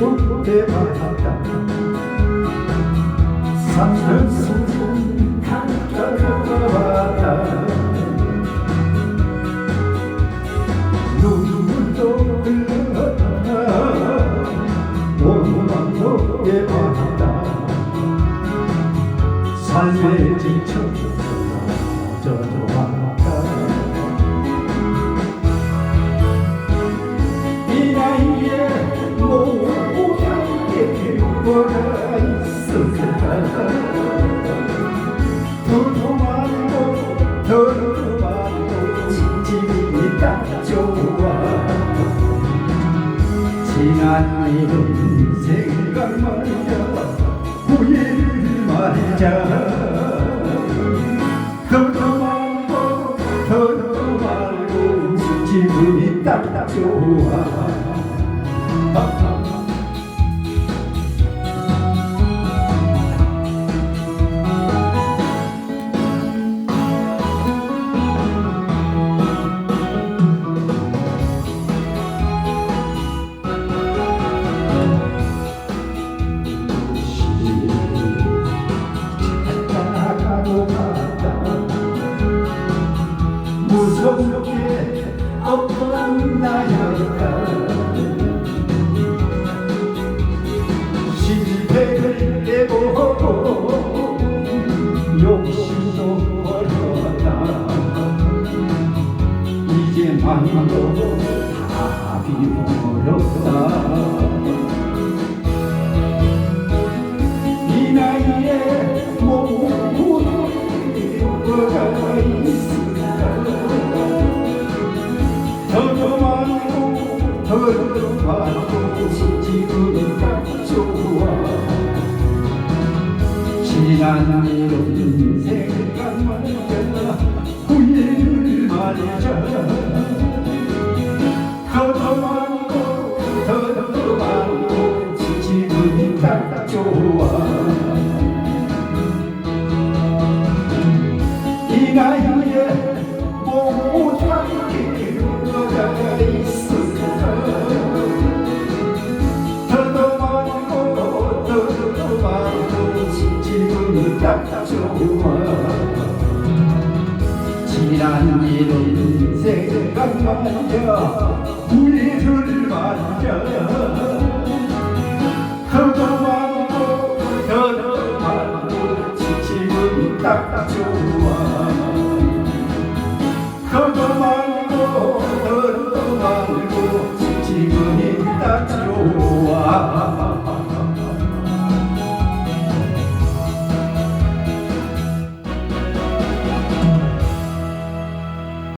해봤다. 산들수는 가져봤다. 눈물도 흘렀다 오만도 해봤다. 삶에 지쳐 뭐가 있을까 더도 많고 더도 많고 지금이 딱 좋아 지난 일은 생각만이야 후회를 말자 더도 많고 더도 많고 지금이 딱 좋아 이제 마음도 다 비워버렸다 이 나이에 모두 뭐가 있을까 더도 많고 더도 많고 딱 좋아 일 이란 이름 생각마저 우리를 만져 허도 많고 더도 많고 지침은 딱딱 좋아